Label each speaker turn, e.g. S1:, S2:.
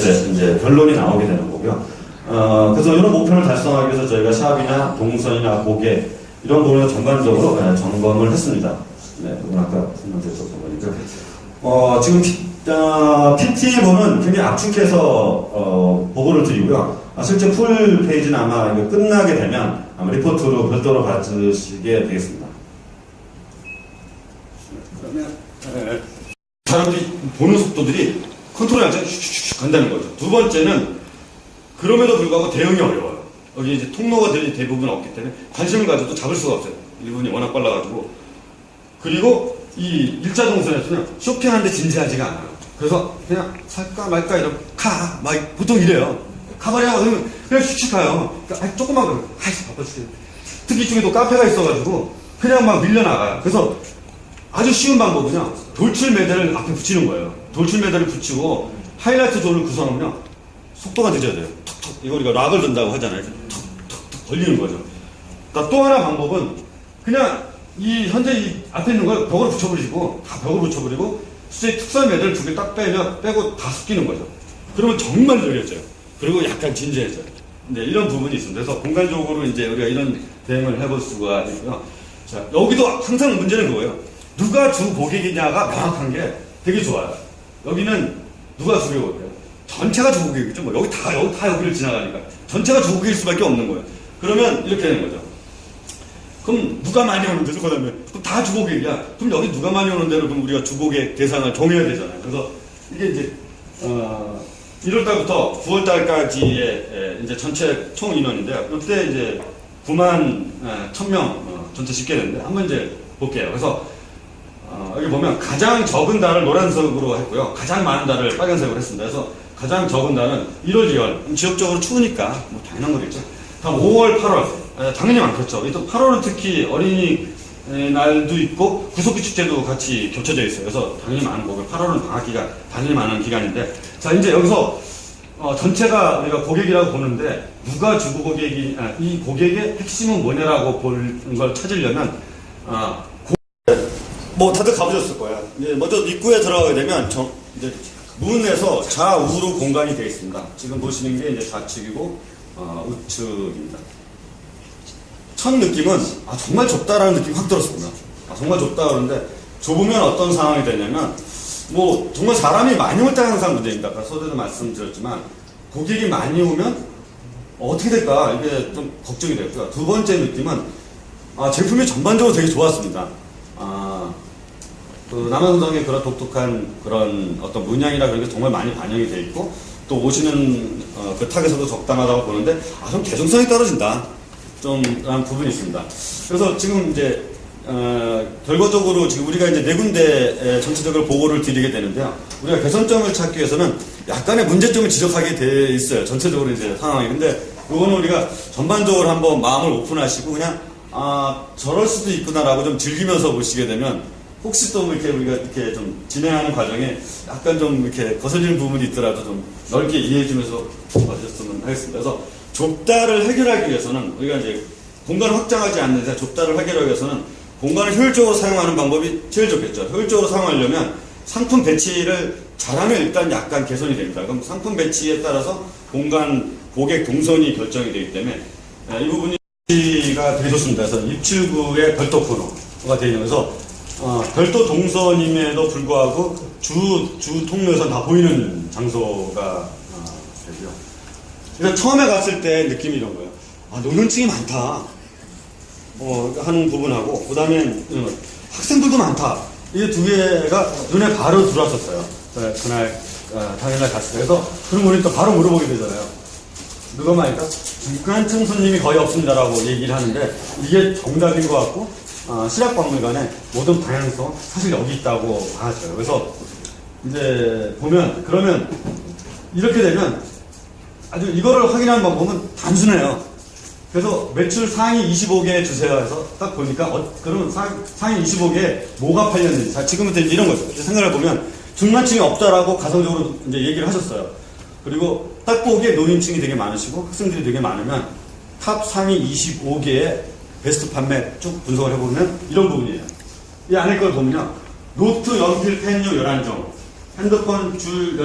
S1: 이제, 이제 결론이 나오게 되는 거고요. 어, 그래서 이런 목표를 달성하기 위해서 저희가 샵이나 동선이나 고객 이런 부분을 전반적으로 예, 점검을 했습니다. 네, 그건 아까 설명드렸었던 거니까. 어, 지금 피, 어, PT본은 굉장히 압축해서 어, 보고를 드리고요. 아, 실제 풀 페이지는 아마 끝나게 되면 아마 리포트로 별도로 받으시게 되겠습니다. 그러면 예, 사람들이 보는 속도들이 컨트롤이 안 돼. 간다는 거죠. 두 번째는 그럼에도 불구하고 대응이 어려워요. 여기 이제 통로가들이 대부분 없기 때문에 관심을 가져도 잡을 수가 없어요. 일본이 워낙 빨라가지고. 그리고 이 1차 동선에서는 쇼핑하는데 진지하지가 않아요. 그래서 그냥 살까 말까 이러고 가! 막 보통 이래요. 가버려! 그러면 그냥 슉슉 가요. 그러니까 조금만 가면 아이씨 바빠 죽겠네. 특히 이쪽에 또 카페가 있어가지고 그냥 막 밀려나가요. 그래서 아주 쉬운 방법은요. 돌출 매대를 앞에 붙이는 거예요. 돌출 매대를 붙이고 하이라이트 존을 구성하면요. 속도가 돼요. 톡톡. 이거 우리가 락을 든다고 하잖아요. 톡톡톡 걸리는 거죠. 그러니까 또 하나 방법은 그냥 이 현재 이 앞에 있는 걸 벽으로 붙여버리고 다 벽으로 붙여버리고 수제 특설 매대를 두개 딱 빼면 빼고 다 숙이는 거죠. 그러면 정말 느려져요. 그리고 약간 진지해져요. 네, 이런 부분이 있습니다. 그래서 공간적으로 이제 우리가 이런 대응을 해볼 수가 있고요. 자, 여기도 항상 문제는 그거예요. 누가 주 고객이냐가 명확한 게 되게 좋아요. 여기는 누가 주 고객이에요? 전체가 주 고객이죠. 뭐 여기 다 여기 다 여기를 지나가니까 전체가 주 고객일 수밖에 없는 거예요. 그러면 이렇게 되는 거죠. 그럼 누가 많이 오는 데서 그다음에 그럼 다 주 고객이야. 그럼 여기 누가 많이 오는 데로 그럼 우리가 주 고객 대상을 정해야 되잖아요. 그래서 이게 이제 어 1월 달부터 9월 달까지의 이제 전체 총 인원인데요. 이때 이제 9만 1000명 어, 전체 집계 되는데 한번 이제 볼게요. 그래서 어, 여기 보면 가장 적은 달을 노란색으로 했고요. 가장 많은 달을 빨간색으로 했습니다. 그래서 가장 적은 달은 1월, 2월. 지역적으로 추우니까 뭐 당연한 거겠죠. 다음 5월, 8월. 에, 당연히 많겠죠. 또 8월은 특히 어린이 에, 날도 있고 구석기 축제도 같이 겹쳐져 있어요. 그래서 당연히 많은 거고요. 8월은 방학기가 당연히 많은 기간인데 자 이제 여기서 어, 전체가 우리가 고객이라고 보는데 누가 주고 고객이 아, 이 고객의 핵심은 뭐냐라고 볼걸 찾으려면 아, 뭐 다들 가보셨을 거야. 이제 먼저 입구에 들어가게 되면 정, 이제 문에서 좌우로 공간이 되어 있습니다. 지금 보시는 게 이제 좌측이고 어, 우측입니다. 첫 느낌은 아 정말 좁다라는 느낌이 확 들었습니다. 아 정말 좁다 그러는데 좁으면 어떤 상황이 되냐면 뭐 정말 사람이 많이 올때 항상 문제입니다. 아까 서두에도 말씀드렸지만 고객이 많이 오면 어떻게 될까 이게 좀 걱정이 됐고요. 두 번째 느낌은 아, 제품이 전반적으로 되게 좋았습니다. 아, 그 남한성의 그런 독특한 그런 어떤 문양이나 그런 게 정말 많이 반영이 돼 있고 또 오시는 어, 그 탁에서도 적당하다고 보는데 아, 좀 대중성이 떨어진다. 좀 그런 부분이 있습니다. 그래서 지금 이제 어, 결과적으로 지금 우리가 이제 네 군데 전체적으로 보고를 드리게 되는데요. 우리가 개선점을 찾기 위해서는 약간의 문제점을 지적하게 돼 있어요. 전체적으로 이제 상황이. 근데 이거는 우리가 전반적으로 한번 마음을 오픈하시고 그냥 아 저럴 수도 있구나라고 좀 즐기면서 보시게 되면 혹시 또 이렇게 우리가 이렇게 좀 진행하는 과정에 약간 좀 이렇게 거슬리는 부분이 있더라도 좀 넓게 이해해주면서 봐주셨으면 하겠습니다. 그래서 좁다를 해결하기 위해서는 우리가 이제 공간을 확장하지 않는 이상 좁다를 해결하기 위해서는 공간을 효율적으로 사용하는 방법이 제일 좋겠죠. 효율적으로 사용하려면 상품 배치를 잘하면 일단 약간 개선이 됩니다. 그럼 상품 배치에 따라서 공간 고객 동선이 결정이 되기 때문에 이 부분이 가 되게 좋습니다. 그래서 입출구에 별도 코너가 되어 있면서 어, 별도 동선임에도 불구하고 주, 주 통로에서 다 보이는 장소가 어, 되고요. 그래서 처음에 갔을 때 느낌이 이런 거예요. 아, 노년층이 많다. 어, 하는 부분하고, 그 다음에 학생들도 많다. 이게 두 개가 눈에 바로 들어왔었어요. 네, 그날, 어, 당일날 갔을 때. 그래서 그런 거는 또 바로 물어보게 되잖아요. 누가 말일까? 중간층 손님이 거의 없습니다라고 얘기를 하는데 이게 정답인 것 같고 어, 실학박물관의 모든 방향성 사실 여기 있다고 하죠. 그래서 이제 보면 그러면 이렇게 되면 아주 이거를 확인하는 방법은 단순해요. 그래서 매출 상위 25개 주세요 해서 딱 보니까 어, 그러면 상, 상위 25개에 뭐가 팔렸는지 자 지금부터 이제 이런 거죠. 생각을 해보면 중간층이 없다라고 가성적으로 이제 얘기를 하셨어요. 그리고 딱 보기에 노인층이 되게 많으시고 학생들이 되게 많으면 탑 상위 25개의 베스트 판매 쭉 분석을 해보면 이런 부분이에요. 이 안에 걸 보면요. 노트, 연필, 펜류 11종, 핸드폰 줄